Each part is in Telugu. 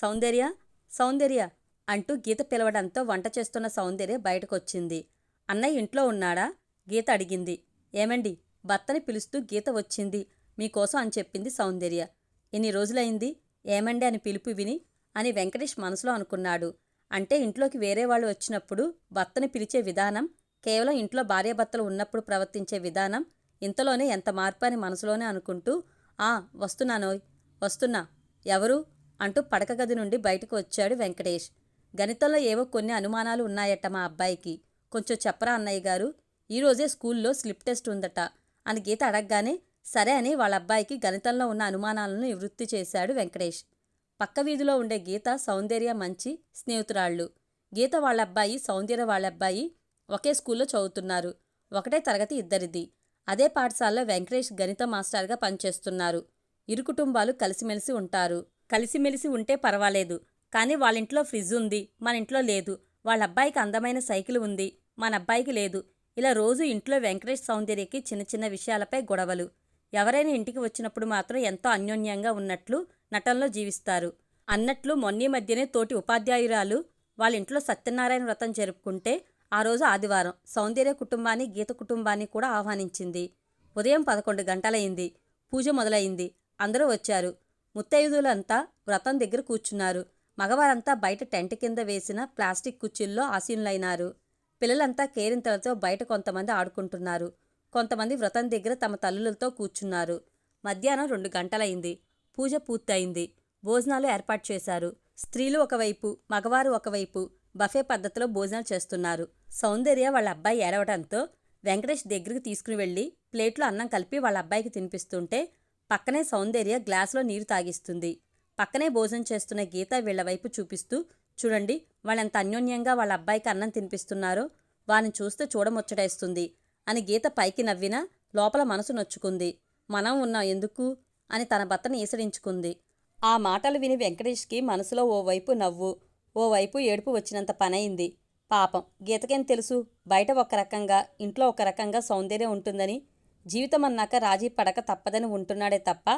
సౌందర్య సౌందర్య అంటూ గీత పిలవడంతో వంట చేస్తున్న సౌందర్య బయటకొచ్చింది. అన్నయ్య ఇంట్లో ఉన్నాడా? గీత అడిగింది. ఏమండి? భర్తని పిలుస్తూ గీత వచ్చింది. మీకోసం అని చెప్పింది సౌందర్య. ఎన్ని రోజులైంది. ఏమండి అని పిలుపు విని అని వెంకటేష్ మనసులో అనుకున్నాడు. అంటే ఇంట్లోకి వేరే వాళ్ళు వచ్చినప్పుడు భర్తని పిలిచే విధానం కేవలం ఇంట్లో భార్యాభర్తలు ఉన్నప్పుడు ప్రవర్తించే విధానం ఇంతలోనే ఎంత మార్పు అని మనసులోనే అనుకుంటూ ఆ వస్తున్నానోయ్ వస్తున్నా. ఎవరు? అంటూ పడక గది నుండి బయటకు వచ్చాడు వెంకటేష్. గణితంలో ఏవో కొన్ని అనుమానాలు ఉన్నాయట మా అబ్బాయికి. కొంచెం చెప్పరా అన్నయ్య గారు. ఈరోజే స్కూల్లో స్లిప్ టెస్ట్ ఉందట. అని గీత అడగగానే సరే అని వాళ్ళ అబ్బాయికి గణితంలో ఉన్న అనుమానాలను నివృత్తి చేశాడు వెంకటేష్. పక్క వీధిలో ఉండే గీత సౌందర్య మంచి స్నేహితురాళ్ళు. గీత వాళ్ళ అబ్బాయి సౌందర్య వాళ్ళ అబ్బాయి ఒకే స్కూల్లో చదువుతున్నారు. ఒకటే తరగతి ఇద్దరిది. అదే పాఠశాలలో వెంకటేష్ గణిత మాస్టర్గా పనిచేస్తున్నారు. ఇరు కుటుంబాలు కలిసిమెలిసి ఉంటారు. కలిసిమెలిసి ఉంటే పర్వాలేదు. కానీ వాళ్ళింట్లో ఫ్రిడ్జ్ ఉంది మన ఇంట్లో లేదు. వాళ్ళ అబ్బాయికి అందమైన సైకిల్ ఉంది మన అబ్బాయికి లేదు. ఇలా రోజు ఇంట్లో వెంకటేష్ సౌందర్యకి చిన్న చిన్న విషయాలపై గొడవలు. ఎవరైనా ఇంటికి వచ్చినప్పుడు మాత్రం ఎంతో అన్యోన్యంగా ఉన్నట్లు నటనలో జీవిస్తారు. అన్నట్లు మొన్నీ మధ్యనే తోటి ఉపాధ్యాయురాలు వాళ్ళ ఇంట్లో సత్యనారాయణ వ్రతం జరుపుకుంటే ఆ రోజు ఆదివారం సౌందర్య కుటుంబాన్ని గీత కుటుంబాన్ని కూడా ఆహ్వానించింది. ఉదయం పదకొండు గంటలయింది పూజ మొదలైంది. అందరూ వచ్చారు. ముత్తైదులంతా వ్రతం దగ్గర కూర్చున్నారు. మగవారంతా బయట టెంట్ కింద వేసిన ప్లాస్టిక్ కుర్చీల్లో ఆసీనులైనారు. పిల్లలంతా కేరింతలతో బయట కొంతమంది ఆడుకుంటున్నారు. కొంతమంది వ్రతం దగ్గర తమ తల్లులతో కూర్చున్నారు. మధ్యాహ్నం రెండు గంటలైంది. పూజ పూర్తయింది. భోజనాలు ఏర్పాటు చేశారు. స్త్రీలు ఒకవైపు మగవారు ఒకవైపు బఫే పద్ధతిలో భోజనాలు చేస్తున్నారు. సౌందర్య వాళ్ళ అబ్బాయి ఏడవడంతో వెంకటేష్ దగ్గరికి తీసుకుని వెళ్ళి ప్లేట్లో అన్నం కలిపి వాళ్ళ అబ్బాయికి తినిపిస్తుంటే పక్కనే సౌందర్య గ్లాసులో నీరు తాగిస్తుంది. పక్కనే భోజనం చేస్తున్న గీత వీళ్ళ వైపు చూపిస్తూ చూడండి వాళ్ళెంత అన్యోన్యంగా వాళ్ళ అబ్బాయికి అన్నం తినిపిస్తున్నారో వారిని చూస్తే చూడముచ్చటేస్తుంది అని గీత పైకి నవ్వినా లోపల మనసు నొచ్చుకుంది. మనం ఉన్నాం ఎందుకు? అని తన భర్తను ఈసడించుకుంది ఆ మాటలు విని వెంకటేష్కి మనసులో ఓవైపు నవ్వు ఓవైపు ఏడుపు వచ్చినంత పనయింది పాపం గీతకేం తెలుసు? బయట ఒక రకంగా ఇంట్లో ఒక రకంగా సౌందర్యం ఉంటుందని జీవితం అన్నాక రాజీ పడక తప్పదని ఉంటున్నాడే తప్ప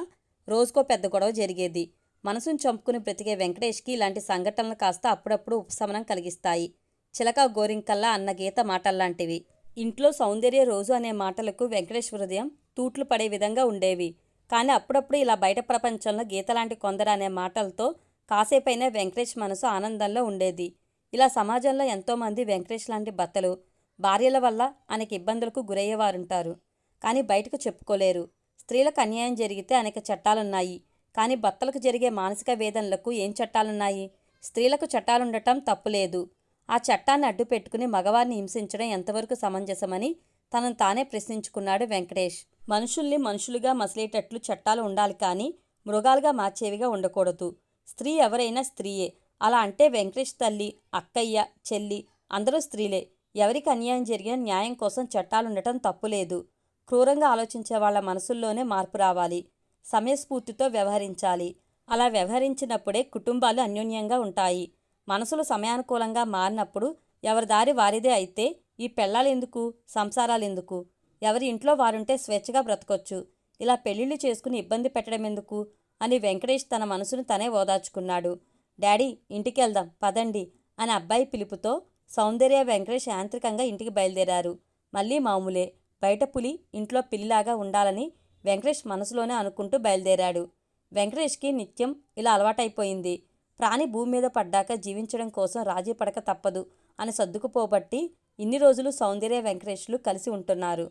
రోజుకో పెద్ద గొడవ జరిగేది. మనసును చంపుకుని బ్రతికే వెంకటేష్కి ఇలాంటి సంఘటనలు కాస్త అప్పుడప్పుడు ఉపశమనం కలిగిస్తాయి. చిలక గోరింకల్లా అన్న గీత మాటల్లాంటివి. ఇంట్లో సౌందర్య రోజు అనే మాటలకు వెంకటేష్ హృదయం తూట్లు పడే విధంగా ఉండేవి. కానీ అప్పుడప్పుడు ఇలా బయట ప్రపంచంలో గీతలాంటి కొందరు అనే మాటలతో కాసేపైనా వెంకటేష్ మనసు ఆనందంలో ఉండేది. ఇలా సమాజంలో ఎంతోమంది వెంకటేష్ లాంటి భర్తలు భార్యల వల్ల అనేక ఇబ్బందులకు గురయ్యేవారుంటారు. కానీ బయటకు చెప్పుకోలేరు. స్త్రీలకు అన్యాయం జరిగితే అనేక చట్టాలున్నాయి. కానీ భర్తలకు జరిగే మానసిక వేదనలకు ఏం చట్టాలున్నాయి? స్త్రీలకు చట్టాలుండటం తప్పులేదు. ఆ చట్టాన్ని అడ్డు పెట్టుకుని మగవారిని హింసించడం ఎంతవరకు సమంజసమని తనను తానే ప్రశ్నించుకున్నాడు వెంకటేష్. మనుషుల్ని మనుషులుగా మసిలేటట్లు చట్టాలు ఉండాలి కానీ మృగాలుగా మార్చేవిగా ఉండకూడదు. స్త్రీ ఎవరైనా స్త్రీయే. అలా అంటే వెంకటేష్ తల్లి అక్కయ్య చెల్లి అందరూ స్త్రీలే. ఎవరికి అన్యాయం జరిగినా న్యాయం కోసం చట్టాలుండటం తప్పులేదు. క్రూరంగా ఆలోచించే వాళ్ళ మనసుల్లోనే మార్పు రావాలి. సమయస్ఫూర్తితో వ్యవహరించాలి. అలా వ్యవహరించినప్పుడే కుటుంబాలు అన్యోన్యంగా ఉంటాయి. మనసులు సమయానుకూలంగా మారినప్పుడు ఎవరి దారి వారిదే అయితే ఈ పెళ్ళాలెందుకు? సంసారాలెందుకు? ఎవరి ఇంట్లో వారుంటే స్వేచ్ఛగా బ్రతకొచ్చు. ఇలా పెళ్ళిళ్ళు చేసుకుని ఇబ్బంది పెట్టడం ఎందుకు అని వెంకటేష్ తన మనసును తనే ఓదార్చుకున్నాడు. డాడీ ఇంటికెళ్దాం పదండి అని అబ్బాయి పిలుపుతో సౌందర్య వెంకటేష్ యాంత్రికంగా ఇంటికి బయలుదేరారు. మళ్ళీ మామూలే. బయట పులి ఇంట్లో పిల్లిలాగా ఉండాలని వెంకటేష్ మనసులోనే అనుకుంటూ బయలుదేరాడు. వెంకటేష్కి నిత్యం ఇలా అలవాటైపోయింది. ప్రాణి భూమి మీద పడ్డాక జీవించడం కోసం రాజీ పడక తప్పదు అని సర్దుకుపోబట్టి ఇన్ని రోజులు సౌందర్య వెంకటేష్లు కలిసి ఉంటున్నారు.